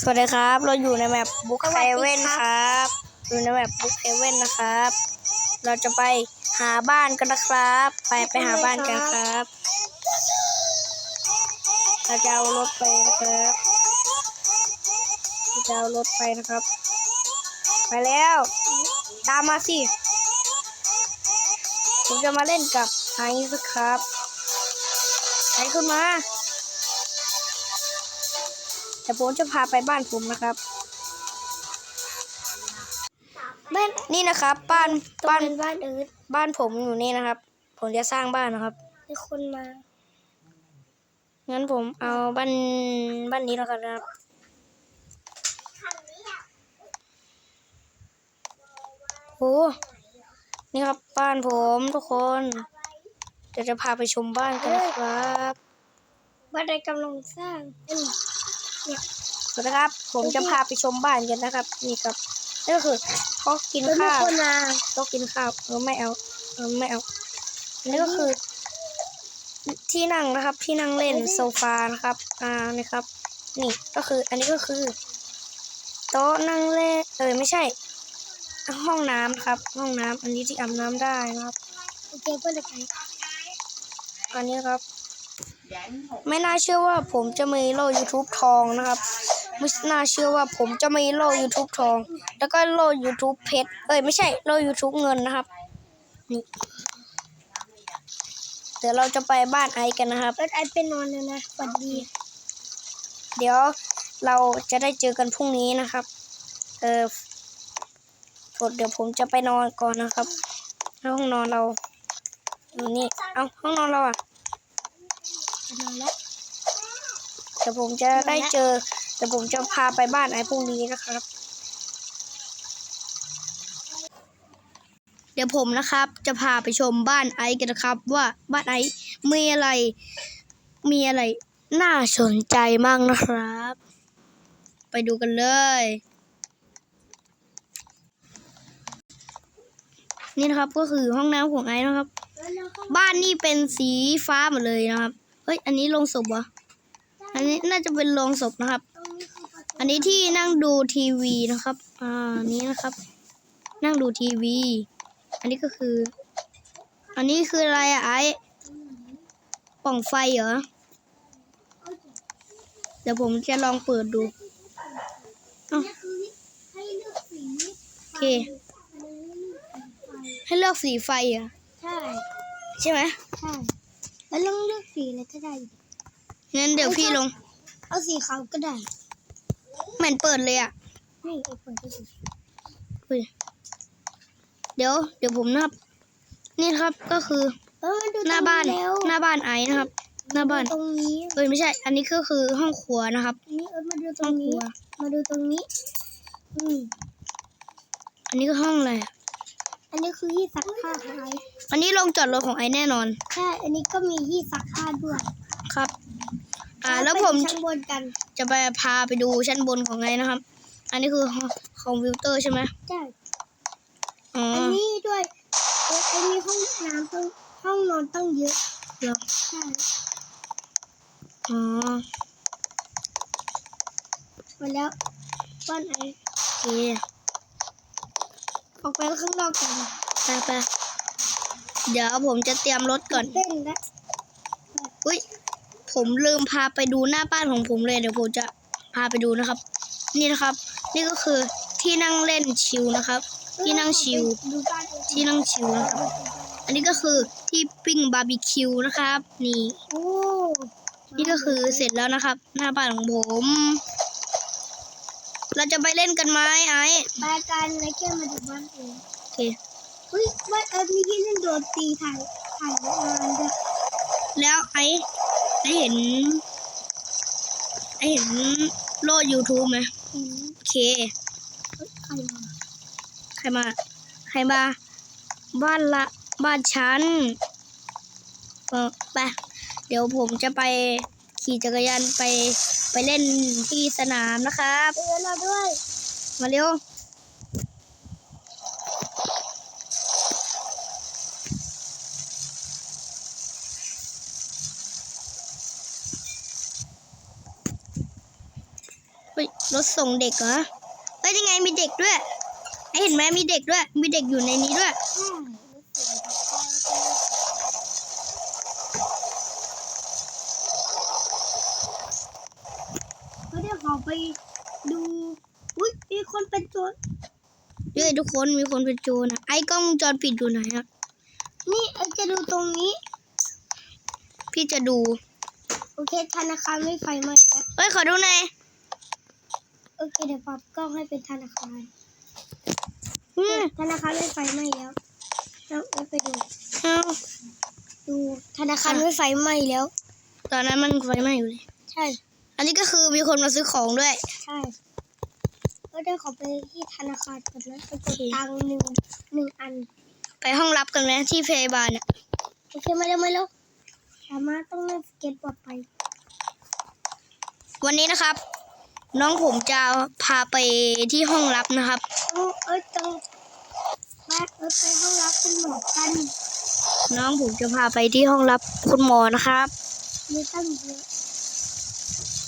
สวัสดีครับ เราอยู่ในแมปบุ๊กเซสดีเว่นครับ อยู่ในแมปบุ๊กเซเว่นนะครับ เราจะไปหาบ้านกันนะครับ ไปไปหาบ้านกันครับเราจะเอารถไปนะครับเราจะเอารถไปนะครับ ไปแล้ว ตามมาสิผมจะมาเล่นกับไอซ์ครับไอซ์ขึ้นมา แต่ผมจะพาไปบ้านผมนะครับบ้านนี่นะครับ บ้านบ้าบ้านนบ้านอื่นบ้านผมอยู่นี่นะครับ ผมจะสร้างบ้านนะครับมีคนมางั้นผมเอาบ้านบ้านนี้แล้วกันนะครับโอ้นี่ครับบ้านผมทุกคนเดี๋ยวจะพาไปชมบ้านกันนะครับบ้านใดกำลังสร้าง เอ้ยสวัสดีครับ ผมจะพาไปชมบ้านกันนะครับ นี่ครับนี่ก็คือเขากินแล้วมีข้าวคนมาโต๊ะกินข้าวเออไม่เอาเออไม่เอาอันนี่ก็คือ ที่นั่งนะครับ ที่นั่งเล่นโซฟานะครับ อ่านี่ครับ นี่ก็คือ อันนี้ก็คือ โต๊ะนั่งเล่นเออไม่ใช่ ห้องน้ำครับ ห้องน้ำอันนี้ที่อาบน้ำได้นะครับโอเคเพื่อนจะไปอันนี้ครับ ไม่น่าเชื่อว่าผมจะมีโล่ YouTube ทองนะครับ ไม่น่าเชื่อว่าผมจะมีโล่ YouTube ทอง แล้วก็โล่ YouTube เพชร เอ้ยไม่ใช่โล่ YouTube เงินนะครับ นี่ เดี๋ยวเราจะไปบ้านไอซ์กันนะครับเพื่อนไอเป็นนอนแล้วนะสวัสดี เดี๋ยวเราจะได้เจอกันพรุ่งนี้นะครับ เออเดี๋ยวผมจะไปนอนก่อนนะครับแล้วห้องนอนเราอยู่นี่ เอาห้องนอนเราอะ ไปนอนแล้วเดี๋ยวผมจะได้เจอเดี๋ยวผมจะพาไปบ้านไอ้พรุ่งนี้นะครับ เดี๋ยวผมนะครับ จะพาไปชมบ้านไอซ์กันนะครับ ว่าบ้านไอซ์มีอะไร มีอะไร น่าสนใจมากนะครับ ไปดูกันเลยนี่นะครับก็คือห้องน้ำของไอซ์นะครับ บ้านนี่เป็นสีฟ้าหมดเลยนะครับ เฮ้ย อันนี้โรงศพเหรออันนี้น่าจะเป็นโรงศพนะครับ อันนี้ที่นั่งดูทีวีนะครับ อ่า นี้นะครับ นั่งดูทีวี อันนี้ก็คือ อันนี้คืออะไรอะไอ้ปล่องไฟเหรอ เดี๋ยวผมจะลองเปิดดูอ้าวให้เลือกสีโอเค ให้เลือกสีไฟเหรอะ ใช่ ใช่ไหม ใช่ แล้วลองเลือกสีอะไรก็ได้ งั้นเดี๋ยวพี่ลง เอาสีขาวก็ได้เหมือนเปิดเลยอะนี่ไอเปิดก็สีอุ้ยเดี๋ยว เดี๋ยวผมนะครับ นี่นะครับก็คือ เออมาดูหน้าบ้าน ตรงแล้วหน้าบ้านไอซ์นะครับ หน้าบ้านตรงนี้เอ้ยไม่ใช่ อันนี้ก็คือห้องครัวนะครับอันนี้เออมาดูตห้รองงคนี้รัวมาดูตรงนี้ อืมอันนี้ก็ห้องอะไรอะ อันนี้คือที่ซักผ้าของไอซ์อันนี้โรงจอดรถของไอซ์แน่นอน ใช่ อันนี้ก็มีที่ซักผ้าด้วย ครับ อ่า แล้วไปผมชั้นบนกัน จะไปพาไปดูชั้นบนของไอซ์นะครับ อันนี้คือคอมพิวเตอร์ใช่ไหมใช่อ๋ออันนี้ด้วยเอออันนี้ห้องน้ำต้องห้องนอนต้องเยอะแล้วใช่อ๋อมาแล้วบ้านไอซ์โอเค ออกไปข้างนอกกันไปไปเดี๋ยวผมจะเตรียมรถก่อนเต้นแล้วอุ้ยผมลืมพาไปดูหน้าบ้านของผมเลยเดี๋ยวผมจะพาไปดูนะครับ นี่นะครับ นี่ก็คือที่นั่งเล่นชิลนะครับ ที่นั่งชิลดูบ้านไอซ์ที่นั่งชิลนะครับ อันนี้ก็คือที่ปิ้งบาร์บีคิวนะครับ นี่โอ้นี่ก็คือเสร็จแล้วนะครับ หน้าบ้านของผม เราจะไปเล่นกันไหมไอ้บายการอะไรแค่มาดูบ้านเองโอเคเฮ้ยบ้านเออมีที่เล่นโดดตีถ่ายถ่ายงานด้วยแล้วไอ้ไอ้เห็นไอ้เห็นโลด YouTube ไหมอืมโอเค เฮ้ยใครมาใครมา ใครมา บ้านละบ้านฉันเออไปเดี๋ยวผมจะไปขี่จักรยานไป ไปเล่นที่สนามนะครับเตือนเราด้วย มาเร็วฮ้ยรถส่งเด็กเหรอเฮ้ยยังไงมีเด็กด้วยไอเห็นไหมมีเด็กด้วย มีเด็กอยู่ในนี้ด้วย ใช่เขาเดี๋ยวขอไปดู อุ้ยมีคนเป็นโจร เฮ้ยทุกคนมีคนเป็นโจรอะไอ้กล้องวงจรปิดอยู่ไหนอะนี่ไอจะดูตรงนี้ พี่จะดู โอเคธนาคารไม่ไฟไหม้แล้วเฮ้ยขอดูหน่อยโอเคเดี๋ยวปรับกล้องให้เป็นธนาคารอืมธนาคารไม่ไฟไหม้แล้วแล้วเอาไปดู เอาดูธนาคารไม่ไฟไหม้แล้ว ตอนนั้นมันไฟไหม้อยู่เลย ใช่ อันนี้ก็คือมีคนมาซื้อของด้วย ใช่ ก็ได้ขอไปที่ธนาคารก่อนนะไปกดตังค์หนึ่งหนึ่งอัน ไปห้องรับกันไหมที่พยาบาลเนี่ยโอเคมาเร็วมาเร็วสามารถต้องเล่นสเก็ตบอร์ดไป วันนี้นะครับ น้องผมจะพาไปที่ห้องรับนะครับ เอาเอ้ยต้องแม่เอ้ยไปห้องรับคุณหมอกันน้องผมจะพาไปที่ห้องรับคุณหมอนะครับ มีตั้งเยอะ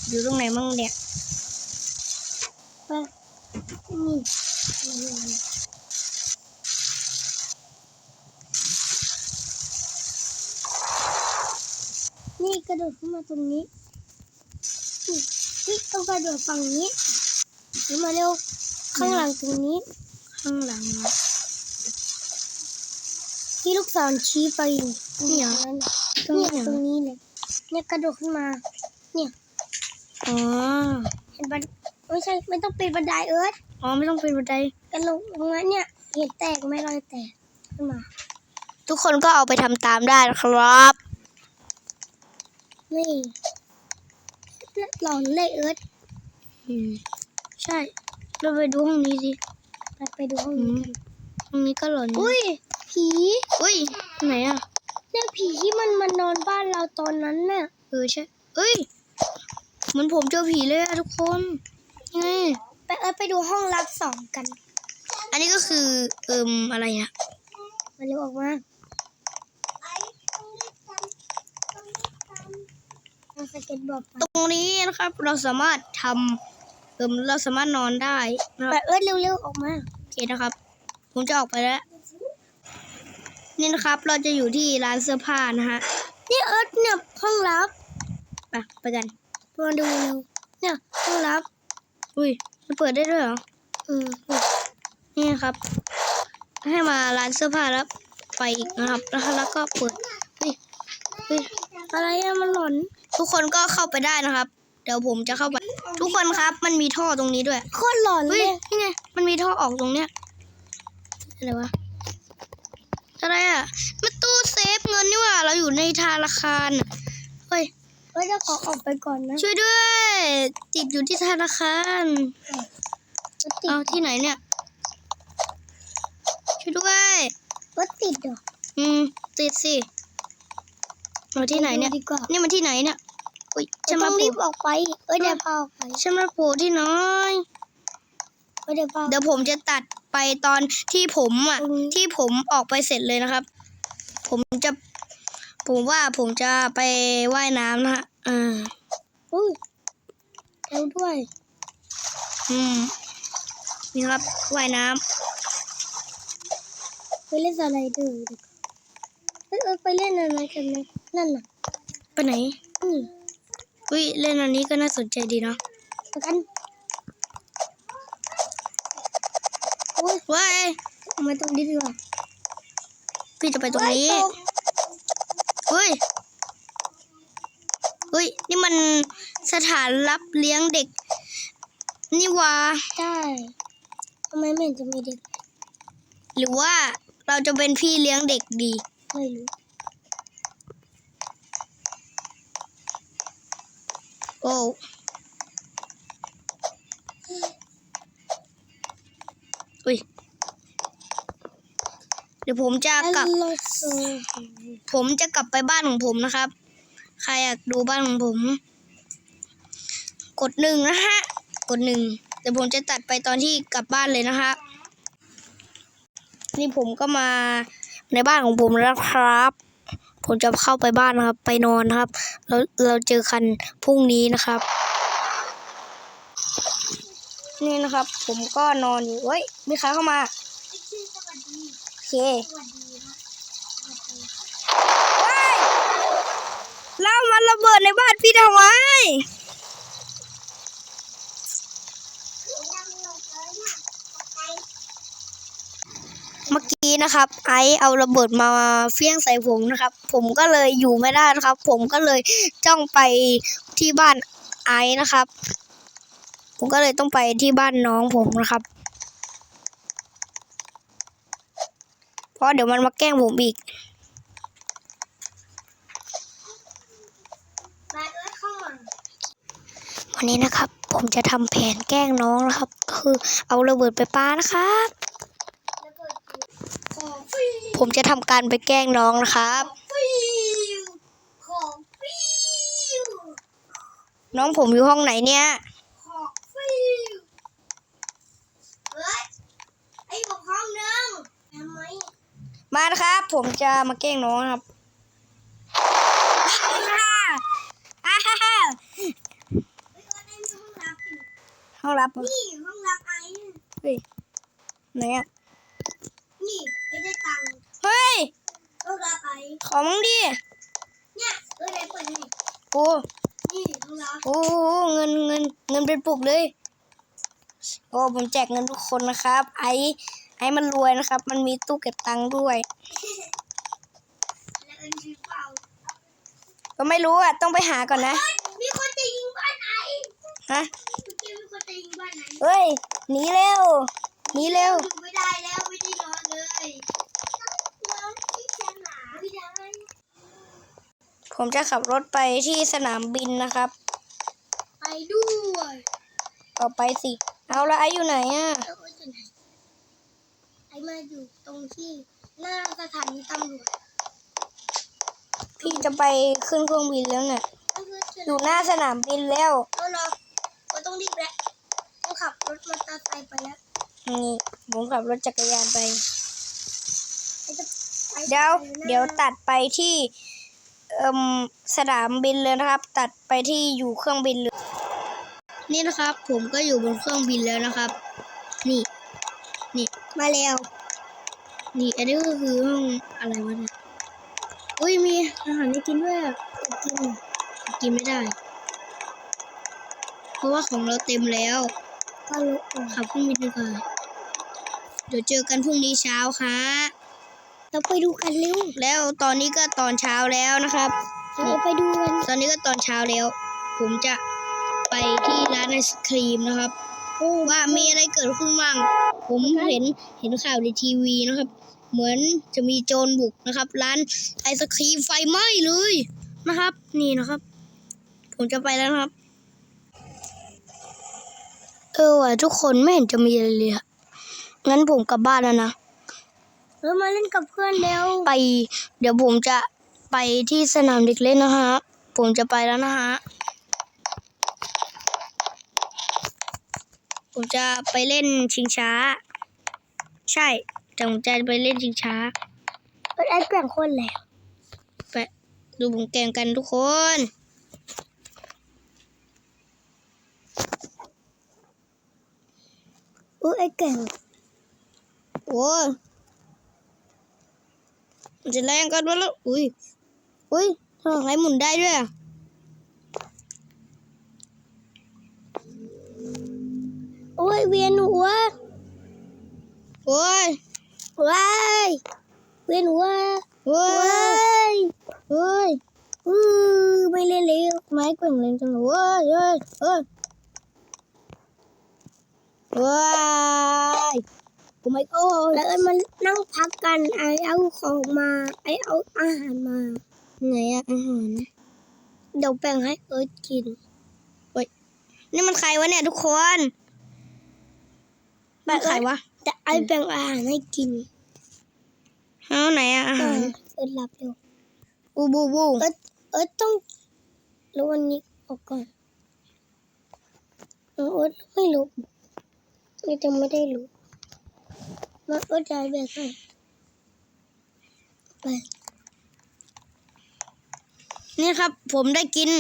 อยู่ตรงไหนมั่งเนี่ย ไป นี่นี่กระโดดขึ้นมาตรงนี้นี่นี่ต้องกระโดดฝั่งนี้เดี๋ยวมาเร็วข้างหลังตรงนี้ ข้างหลังที่ลูกศรชี้ไปอยู่นี่เหรอนั่นตรงเนี่นี้ยเหรอตรงนี้เลยเนี่ยกระโดดขึ้นมา เนี่ยอ๋อเห็นบันไม่ใช่ไม่ต้องปีนบันไดเอิร์ธ อ๋อไม่ต้องเป็นบันไดกระโดดลงมาเนี่ยเห็นแตกไหมรอยแตกขึ้นมา ทุกคนก็เอาไปทำตามได้นะครับ นี่หลอนเลยเอิร์ธอืมใช่ เราไปดูห้องนี้สิไปไปดูห้องนี้กันห้องนี้ก็หลอนอยู่อุ้ยผีอุ้ยไหนอะเนี่ยผีที่มันมานอนบ้านเราตอนนั้นน่ะเออใช่เอ้ยเหมือนผมเจอผีเลยอะทุกคนไง ไปเอิร์ธไปดูห้องรับสองกัน อันนี้ก็คือเอิมอะไรอะมาเร็วออกมาเอาสเก็ตบอร์ดไปตรงนี้นะครับเราสามารถทำเอิมเราสามารถนอนได้นะคไปรับเอิร์ธเร็วๆออกมาโอเคนะครับ ผมจะออกไปแล้ว นี่นะครับเราจะอยู่ที่ร้านเสื้อผ้านะฮะนี่เอิร์ธเนี่ยห้องรับไปไปกันมาดูเร็วเนี่ยห้องรับ อุ้ย มันเปิดได้ด้วยเหรออืมนี่ครับ ให้มาร้านเสื้อผ้าแล้วไปอีกนะครับ แล้วแล้วก็เปิดเฮ้ยเฮ้ยอะไรอะมันหลอนทุกคนก็เข้าไปได้นะครับ เดี๋ยวผมจะเข้าไป ทุกคนครับ มันมีท่อตรงนี้ด้วยโคตรหลอนเลเฮ้ยยนี่ไงมันมีท่อออกตรงเนี้ยอะไรวะอะไรอะมันตู้เซฟเงินนี่หว่าเราอยู่ในธนาคาร อะเฮ้ยเอ้ยจะขอออกไปก่อนนะช่วยด้วย ติดอยู่ที่ธนาคารรถติดเอาที่ไหนเนี่ย ช่วยด้วยรถติดเหรออืมติดสิเอาที่ไหนเนี่ยปดูดีกว่านี่มันที่ไหนเนี่ยอุ้ยจะจะต้มาองโผรีล่บออกไปเอ้ยเดี๋ยวพาออกไปจะมาโผล่ที่น้อยเอ้ยเดี๋ยวพาเดี๋ยวผมจะตัดไปตอนที่ผมอะอืมที่ผมออกไปเสร็จเลยนะครับ ผมจะ ผมว่าผมจะไปว่ายน้ำนะฮะอ่าอุ้ยเร็วด้วย อืม นี่ครับว่ายน้ำไปเล่นสไลเดอร์ดีกว่าเอ้ยเอ้ยไปเล่นอะไรกันนะนั่นน่ะไปไหนนี่อุ้ยเล่นอันนี้ก็น่าสนใจดีเนาะไปกันอุ้ยว้ายทำไมตรงนี้ดีกว่าพี่จะไปตรงนี้ เอ้ยตกเฮ้ย เฮ้ย นี่มันสถานรับเลี้ยงเด็ก นี่หวาใช่ทำไมไม่เห็นจะมีเด็ก หรือว่าเราจะเป็นพี่เลี้ยงเด็กดี ไม่รู้ โอ้อุ้ยเดี๋ยวผมจะกลับอัลโลโซผมจะกลับไปบ้านของผมนะครับ ใครอยากดูบ้านของผม กดหนึ่งนะฮะ กดหนึ่งเดี๋ยวผมจะตัดไปตอนที่กลับบ้านเลยนะฮะ นี่ผมก็มาในบ้านของผมแล้วครับ ผมจะเข้าไปบ้านนะครับ ไปนอนนะครับ แล้วเราเจอกันพรุ่งนี้นะครับ นี่นะครับ ผมก็นอนอยู่เฮ้ย มีใครเข้ามา ไอ้ชื่อสวัสดี โอ เคเฮ้ยแล้วมันระเบิดในบ้านพี่ทำไมเมื่อกี้นะครับ ไอเอาระเบิดมาเฟี้ยงใส่ผมนะครับ ผมก็เลยอยู่ไม่ได้นะครับ ผมก็เลยจ้องไปที่บ้านไอนะครับ ผมก็เลยต้องไปที่บ้านน้องผมนะครับ เพราะเดี๋ยวมันมาแกล้งผมอีกมาเอ้ยเข้ามาวันนี้นะครับ ผมจะทำแผนแกล้งน้องนะครับคือเอาระเบิดไปปานะครับแล้วก็ของฟรีผมจะทำการไปแกล้งน้องนะครับฟรีของฟรีน้องผมอยู่ห้องไหนเนี่ยของฟรีเฮ้ยไอ้บอกห้องนึงทำไม มานะครับ ผมจะมาแกล้งน้องนะครับอ่าฮ่าฮ่าเฮ้ยว่าได้มีห้องรับอยู่ห้องรับเหรอนี่ห้องรับไอ้เฮ้ยไหนอะนี่ไอ้ได้ตังค์เฮ้ยห้องรับไอ้ขอมึงดิเนี่ยเออได้เปิดให้โอ้นี่ห้องรับโอ้เงินเงินเงินเป็นปุกเลย โอ้ผมแจกเงินทุกคนนะครับ ไอ้ ไอ้มันรวยนะครับ มันมีตู้เก็บตังค์ด้วยแล้วเอ็นชื่อเปล่าก็ไม่รู้อะ ต้องไปหาก่อนนะเฮ้ยมีคนจะยิงบ้านไอ้ฮะเมื่อกี้มีคนจะยิงบ้านไอ้เฮ้ย หนีเร็ว หนีเร็วอยู่ไม่ได้แล้วไม่ได้นอนเลยน้องที่สนามไม่ได้ผมจะขับรถไปที่สนามบินนะครับ ไปด้วย ต่อไปสิ เอาละไออยู่ไหนอะ แล้วก็จะไหนไอ้มาอยู่ตรงที่หน้าสถานีตำรวจพี่จะไปขึ้นเครื่องบินแล้วเนี่ยแล้วก็จะอยู่หน้าสนามบินแล้วเอาเนาะก็ต้องรีบแล้วต้องขับรถมอเตอร์ไซค์ไปแล้วนี่ผมขับรถจักรยานไปไอ้จะไปเดี๋ยวไหนนะเดี๋ยวตัดไปที่เอ่มสนามบินเลยนะครับ ตัดไปที่อยู่เครื่องบินเลย นี่นะครับ ผมก็อยู่บนเครื่องบินแล้วนะครับ นี่นี่ มาแล้วนี่อันนี้ก็คือห้องอะไรวะเนี่ยอุ้ยมีอาหารให้กินด้วยอะกินกินไม่ได้ เพราะว่าของเราเต็มแล้วก็ลุกขับเครื่องบินดีกว่าเดี๋ยวเจอกันพรุ่งนี้เช้าค่ะเราไปดูกันเร็วแล้วตอนนี้ก็ตอนเช้าแล้วนะครับเราไปดูกันตอนนี้ก็ตอนเช้าแล้ว ผมจะไปที่ร้านไอศครีมนะครับว่ามีอะไรเกิดขึ้นบ้าง ผมเห็นเห็นข่าวในทีวีนะครับ เหมือนจะมีโจรบุกนะครับ ร้านไอศครีมไฟไหม้เลยนะครับ นี่นะครับ ผมจะไปแล้วนะครับ เออว่ะทุกคนไม่เห็นจะมีอะไรเลยอะงั้นผมกลับบ้านแล้วนะเรามาเล่นกับเพื่อนเร็วไป เดี๋ยวผมจะไปที่สนามเด็กเล่นนะฮะ ผมจะไปแล้วนะฮะ ผมจะไปเล่นชิงช้า ใช่ แต่ผมจะไปเล่นชิงช้าเปิดไอ้เปลี่ยนคนแล้ว ไปดูผมแกงกันทุกคนอุ้ยไอ้เก่งโอ้ยมันจะแรงกันวะแล้วอุ้ยอุ้ยทำไมหมุนได้ด้วยอะ เวียนหัวโอ้ว้ายยโอ้ยอือไม่เล่นเร็วไม้แกว่งแรงจังเลยเว้ยเว้ยเว้ยว้ายโอ้ my god แล้วเอ้ยมันนั่งพักกันไอเอาของมาไอเอาอาหารมาไหนอะอาหารเดี๋ยวแบ่งให้เอิร์ธกินนี่มันใครวะเนี่ยทุกคนมันใครวะแต่ไอแบ่งอาหารให้กิน เอาไหนอะอาเอหารอเอิร์ธรับเร็วบูบูบูเอิร์ธเอิร์ธต้องรู้วันนี้ออกก่อนเออเอิร์ธไม่รู้นี่จะไม่ได้รู้มาเอิร์ธจะแบ่งให้ไปนี่ครับผมได้กิน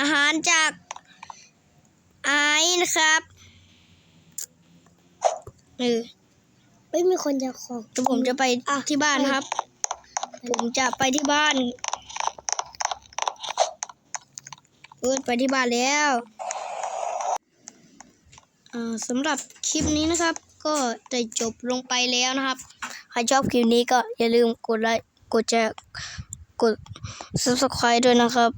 อาหารจากไอ้นะครับเออ ไม่มีคนจะของเดี๋ยวผมจะไปอะที่บ้านนะครับ ผมจะไปที่บ้านเออไปที่บ้านแล้วอ่าสำหรับคลิปนี้นะครับ ก็ได้จบลงไปแล้วนะครับ ใครชอบคลิปนี้ก็อย่าลืมกดไลค์กดแชร์กด subscribe ด้วยนะครับ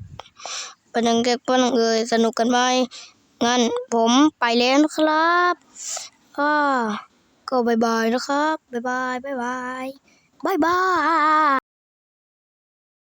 เป็นยังเก็กเป็นยังเอ่ยสนุกกันไหมงั้นผมไปแล้วนะครับอ่า ก็บายบายนะครับบายบายบายบายบายบาย